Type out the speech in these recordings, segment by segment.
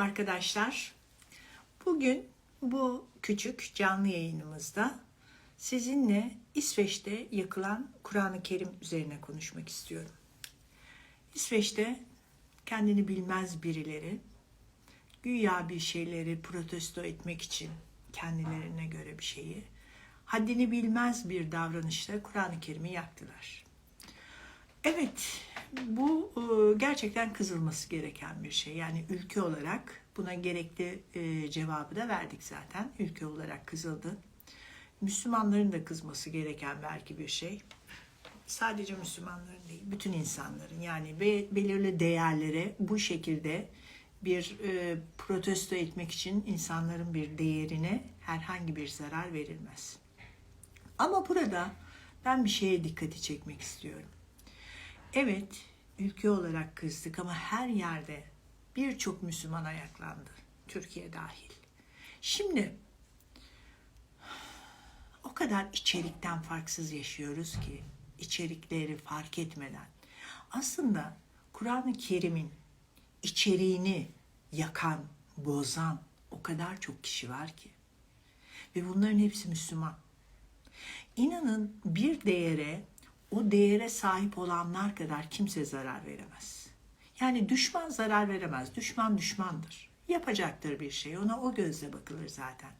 arkadaşlar. Bugün bu küçük canlı yayınımızda sizinle İsveç'te yakılan Kur'an-ı Kerim üzerine konuşmak istiyorum. İsveç'te kendini bilmez birileri güya bir şeyleri protesto etmek için kendilerine göre bir şeyi haddini bilmez bir davranışla Kur'an-ı Kerim'i yaktılar. Evet, bu e, gerçekten kızılması gereken bir şey. Yani ülke olarak buna gerekli e, cevabı da verdik zaten. Ülke olarak kızıldı. Müslümanların da kızması gereken belki bir şey. Sadece Müslümanların değil, bütün insanların yani be, belirli değerlere bu şekilde bir e, protesto etmek için insanların bir değerine herhangi bir zarar verilmez. Ama burada ben bir şeye dikkati çekmek istiyorum. Evet, ülke olarak kızdık ama her yerde birçok Müslüman ayaklandı. Türkiye dahil. Şimdi o kadar içerikten farksız yaşıyoruz ki içerikleri fark etmeden aslında Kur'an-ı Kerim'in içeriğini yakan, bozan o kadar çok kişi var ki. Ve bunların hepsi Müslüman. İnanın bir değere o değere sahip olanlar kadar kimse zarar veremez. Yani düşman zarar veremez. Düşman düşmandır. Yapacaktır bir şey. Ona o gözle bakılır zaten.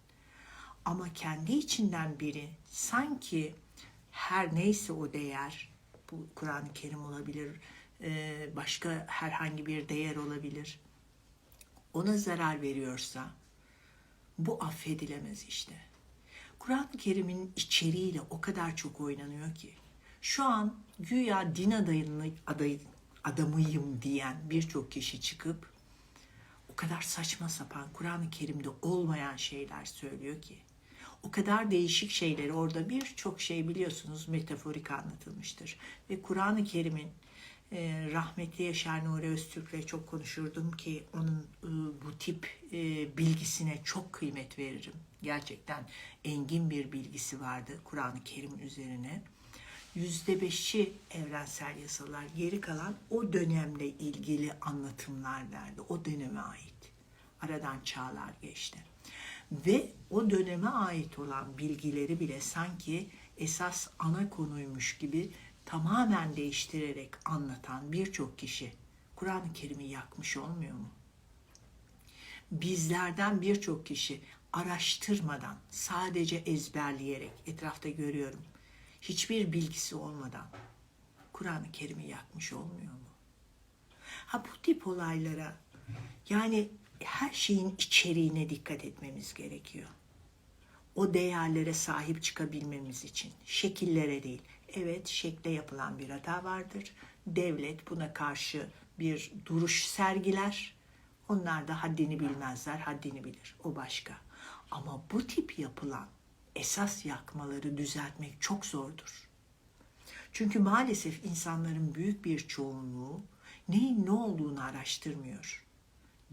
Ama kendi içinden biri sanki her neyse o değer, bu Kur'an-ı Kerim olabilir, e, başka herhangi bir değer olabilir. Ona zarar veriyorsa bu affedilemez işte. Kur'an-ı Kerim'in içeriğiyle o kadar çok oynanıyor ki şu an güya din adayını, aday, adamıyım diyen birçok kişi çıkıp o kadar saçma sapan Kur'an-ı Kerim'de olmayan şeyler söylüyor ki o kadar değişik şeyleri orada birçok şey biliyorsunuz metaforik anlatılmıştır. Ve Kur'an-ı Kerim'in e, rahmetli Yaşar Nuri Öztürk'le çok konuşurdum ki onun e, bu tip e, bilgisine çok kıymet veririm. Gerçekten engin bir bilgisi vardı Kur'an-ı Kerim üzerine yüzde beşi evrensel yasalar, geri kalan o dönemle ilgili anlatımlar verdi. O döneme ait. Aradan çağlar geçti. Ve o döneme ait olan bilgileri bile sanki esas ana konuymuş gibi tamamen değiştirerek anlatan birçok kişi Kur'an-ı Kerim'i yakmış olmuyor mu? Bizlerden birçok kişi araştırmadan, sadece ezberleyerek etrafta görüyorum hiçbir bilgisi olmadan Kur'an-ı Kerim'i yakmış olmuyor mu? Ha bu tip olaylara yani her şeyin içeriğine dikkat etmemiz gerekiyor. O değerlere sahip çıkabilmemiz için şekillere değil. Evet şekle yapılan bir hata vardır. Devlet buna karşı bir duruş sergiler. Onlar da haddini bilmezler, haddini bilir. O başka. Ama bu tip yapılan esas yakmaları düzeltmek çok zordur. Çünkü maalesef insanların büyük bir çoğunluğu neyin ne olduğunu araştırmıyor.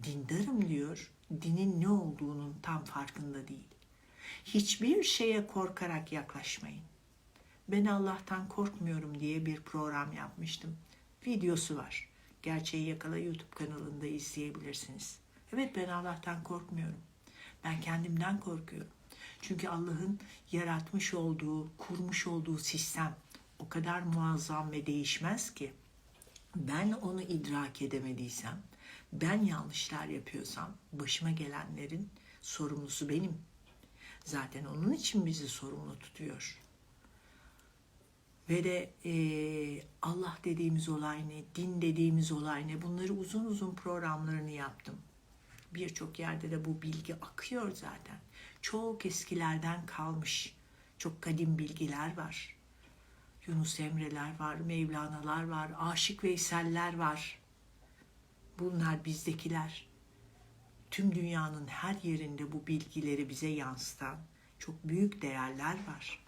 Dindarım diyor, dinin ne olduğunun tam farkında değil. Hiçbir şeye korkarak yaklaşmayın. Ben Allah'tan korkmuyorum diye bir program yapmıştım. Videosu var. Gerçeği Yakala YouTube kanalında izleyebilirsiniz. Evet ben Allah'tan korkmuyorum. Ben kendimden korkuyorum. Çünkü Allah'ın yaratmış olduğu, kurmuş olduğu sistem o kadar muazzam ve değişmez ki ben onu idrak edemediysem, ben yanlışlar yapıyorsam başıma gelenlerin sorumlusu benim. Zaten onun için bizi sorumlu tutuyor. Ve de e, Allah dediğimiz olay ne, din dediğimiz olay ne bunları uzun uzun programlarını yaptım. Birçok yerde de bu bilgi akıyor zaten çok eskilerden kalmış çok kadim bilgiler var. Yunus Emre'ler var, Mevlana'lar var, Aşık Veysel'ler var. Bunlar bizdekiler. Tüm dünyanın her yerinde bu bilgileri bize yansıtan çok büyük değerler var.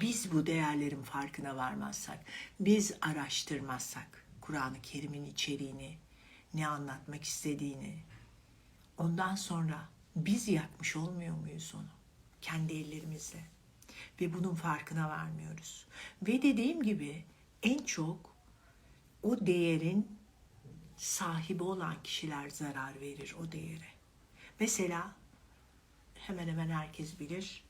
Biz bu değerlerin farkına varmazsak, biz araştırmazsak Kur'an-ı Kerim'in içeriğini, ne anlatmak istediğini, ondan sonra biz yakmış olmuyor muyuz onu? Kendi ellerimizle. Ve bunun farkına varmıyoruz. Ve dediğim gibi en çok o değerin sahibi olan kişiler zarar verir o değere. Mesela hemen hemen herkes bilir.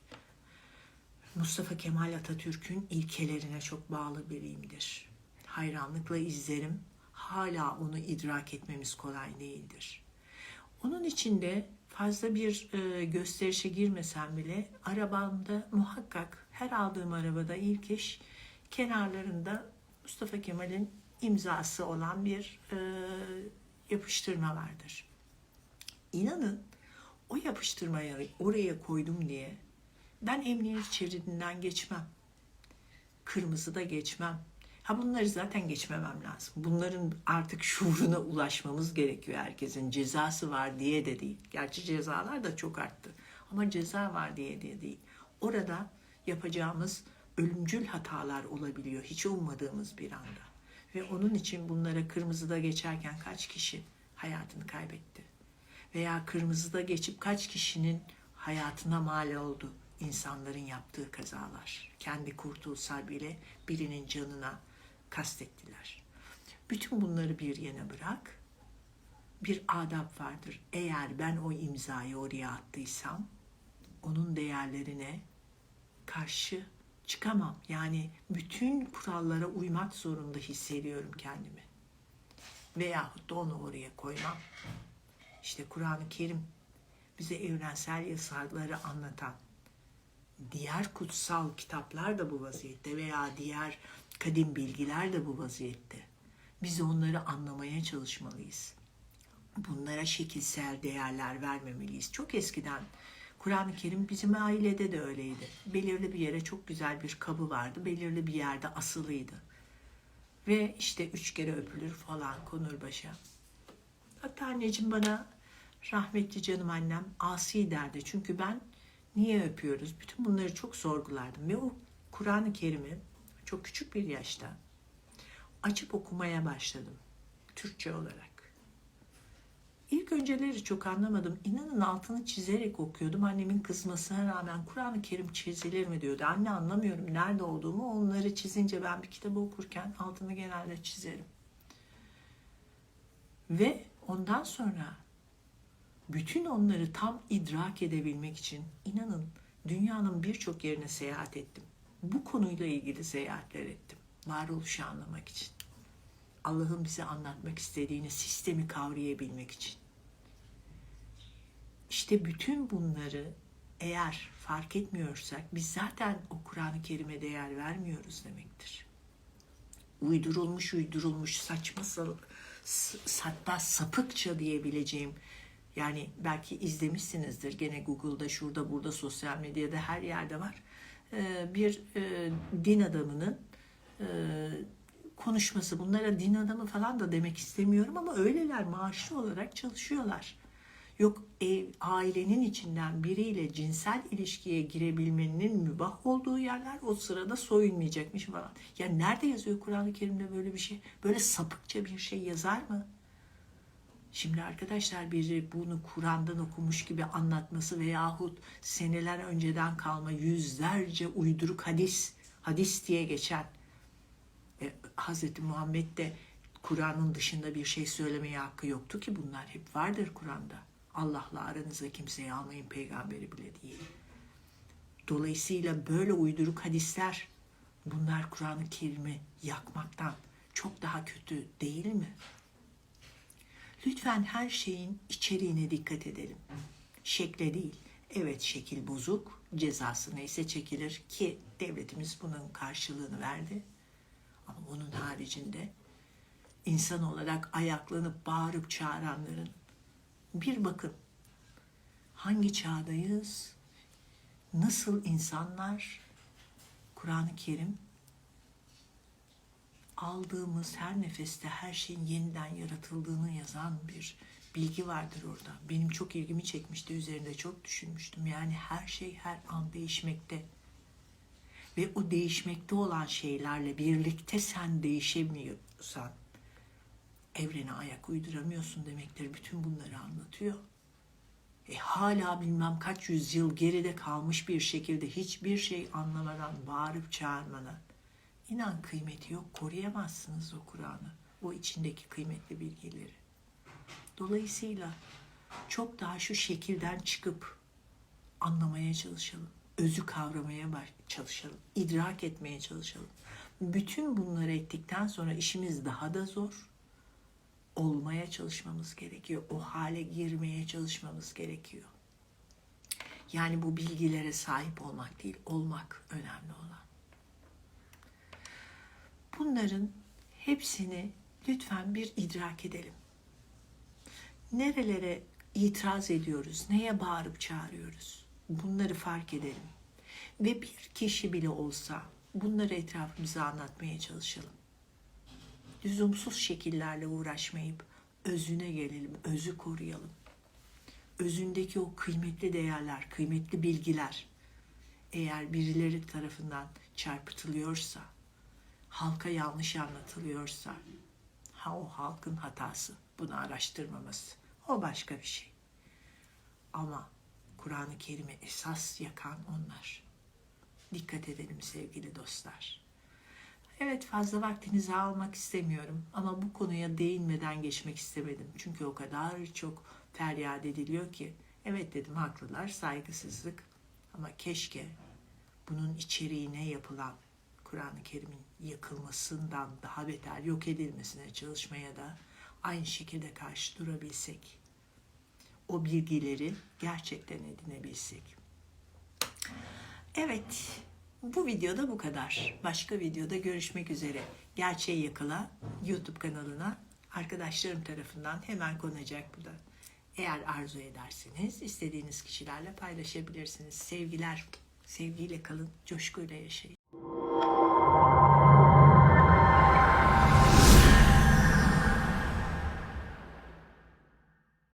Mustafa Kemal Atatürk'ün ilkelerine çok bağlı biriyimdir. Hayranlıkla izlerim. Hala onu idrak etmemiz kolay değildir. Onun içinde fazla bir e, gösterişe girmesem bile arabamda muhakkak her aldığım arabada ilk iş kenarlarında Mustafa Kemal'in imzası olan bir e, yapıştırma vardır. İnanın o yapıştırmayı oraya koydum diye ben emniyet şeridinden geçmem. Kırmızı da geçmem. Ha bunları zaten geçmemem lazım. Bunların artık şuuruna ulaşmamız gerekiyor herkesin. Cezası var diye de değil. Gerçi cezalar da çok arttı. Ama ceza var diye de değil. Orada yapacağımız ölümcül hatalar olabiliyor. Hiç ummadığımız bir anda. Ve onun için bunlara kırmızıda geçerken kaç kişi hayatını kaybetti? Veya kırmızıda geçip kaç kişinin hayatına mal oldu insanların yaptığı kazalar. Kendi kurtulsa bile birinin canına kastettiler. Bütün bunları bir yana bırak. Bir adap vardır. Eğer ben o imzayı oraya attıysam onun değerlerine karşı çıkamam. Yani bütün kurallara uymak zorunda hissediyorum kendimi. Veyahut da onu oraya koymam. İşte Kur'an-ı Kerim bize evrensel yasaları anlatan diğer kutsal kitaplar da bu vaziyette veya diğer kadim bilgiler de bu vaziyette. Biz onları anlamaya çalışmalıyız. Bunlara şekilsel değerler vermemeliyiz. Çok eskiden Kur'an-ı Kerim bizim ailede de öyleydi. Belirli bir yere çok güzel bir kabı vardı. Belirli bir yerde asılıydı. Ve işte üç kere öpülür falan konur başa. Hatta anneciğim bana rahmetli canım annem asi derdi. Çünkü ben niye öpüyoruz? Bütün bunları çok sorgulardım. Ve o Kur'an-ı Kerim'i çok küçük bir yaşta açıp okumaya başladım. Türkçe olarak. İlk önceleri çok anlamadım. İnanın altını çizerek okuyordum. Annemin kızmasına rağmen Kur'an-ı Kerim çizilir mi diyordu. Anne anlamıyorum nerede olduğumu. Onları çizince ben bir kitabı okurken altını genelde çizerim. Ve ondan sonra bütün onları tam idrak edebilmek için inanın dünyanın birçok yerine seyahat ettim. Bu konuyla ilgili seyahatler ettim. Varoluşu anlamak için. Allah'ın bize anlatmak istediğini sistemi kavrayabilmek için. İşte bütün bunları eğer fark etmiyorsak biz zaten o Kur'an-ı Kerim'e değer vermiyoruz demektir. Uydurulmuş uydurulmuş saçma hatta sapıkça diyebileceğim yani belki izlemişsinizdir gene Google'da şurada burada sosyal medyada her yerde var. Bir din adamının konuşması. Bunlara din adamı falan da demek istemiyorum ama öyleler maaşlı olarak çalışıyorlar. Yok ev, ailenin içinden biriyle cinsel ilişkiye girebilmenin mübah olduğu yerler o sırada soyunmayacakmış falan. Ya nerede yazıyor Kur'an-ı Kerim'de böyle bir şey? Böyle sapıkça bir şey yazar mı? Şimdi arkadaşlar biri bunu Kur'an'dan okumuş gibi anlatması veyahut seneler önceden kalma yüzlerce uyduruk hadis, hadis diye geçen e, Hz. Muhammed de Kur'an'ın dışında bir şey söylemeye hakkı yoktu ki bunlar hep vardır Kur'an'da. Allah'la aranıza kimseyi almayın peygamberi bile değil. Dolayısıyla böyle uyduruk hadisler bunlar Kur'an-ı Kerim'i yakmaktan çok daha kötü değil mi? Lütfen her şeyin içeriğine dikkat edelim. Şekle değil. Evet şekil bozuk, cezası neyse çekilir ki devletimiz bunun karşılığını verdi. Ama bunun haricinde insan olarak ayaklanıp bağırıp çağıranların bir bakın hangi çağdayız, nasıl insanlar Kur'an-ı Kerim aldığımız her nefeste her şeyin yeniden yaratıldığını yazan bir bilgi vardır orada. Benim çok ilgimi çekmişti, üzerinde çok düşünmüştüm. Yani her şey her an değişmekte. Ve o değişmekte olan şeylerle birlikte sen değişemiyorsan evrene ayak uyduramıyorsun demektir. Bütün bunları anlatıyor. E hala bilmem kaç yüzyıl geride kalmış bir şekilde hiçbir şey anlamadan bağırıp çağırmadan İnan kıymeti yok, koruyamazsınız o Kur'an'ı. o içindeki kıymetli bilgileri. Dolayısıyla çok daha şu şekilden çıkıp anlamaya çalışalım. Özü kavramaya çalışalım. idrak etmeye çalışalım. Bütün bunları ettikten sonra işimiz daha da zor. Olmaya çalışmamız gerekiyor. O hale girmeye çalışmamız gerekiyor. Yani bu bilgilere sahip olmak değil, olmak önemli olan. Bunların hepsini lütfen bir idrak edelim. Nerelere itiraz ediyoruz, neye bağırıp çağırıyoruz? Bunları fark edelim. Ve bir kişi bile olsa bunları etrafımıza anlatmaya çalışalım. Lüzumsuz şekillerle uğraşmayıp özüne gelelim, özü koruyalım. Özündeki o kıymetli değerler, kıymetli bilgiler eğer birileri tarafından çarpıtılıyorsa, halka yanlış anlatılıyorsa, ha o halkın hatası, bunu araştırmaması. O başka bir şey. Ama Kur'an-ı Kerim'i esas yakan onlar. Dikkat edelim sevgili dostlar. Evet fazla vaktinizi almak istemiyorum ama bu konuya değinmeden geçmek istemedim. Çünkü o kadar çok feryat ediliyor ki. Evet dedim haklılar saygısızlık ama keşke bunun içeriğine yapılan Kur'an-ı Kerim'in yakılmasından daha beter yok edilmesine çalışmaya da aynı şekilde karşı durabilsek. O bilgileri gerçekten edinebilsek. Evet, bu videoda bu kadar. Başka videoda görüşmek üzere. Gerçeği Yakala YouTube kanalına arkadaşlarım tarafından hemen konacak bu da. Eğer arzu ederseniz istediğiniz kişilerle paylaşabilirsiniz. Sevgiler, sevgiyle kalın, coşkuyla yaşayın.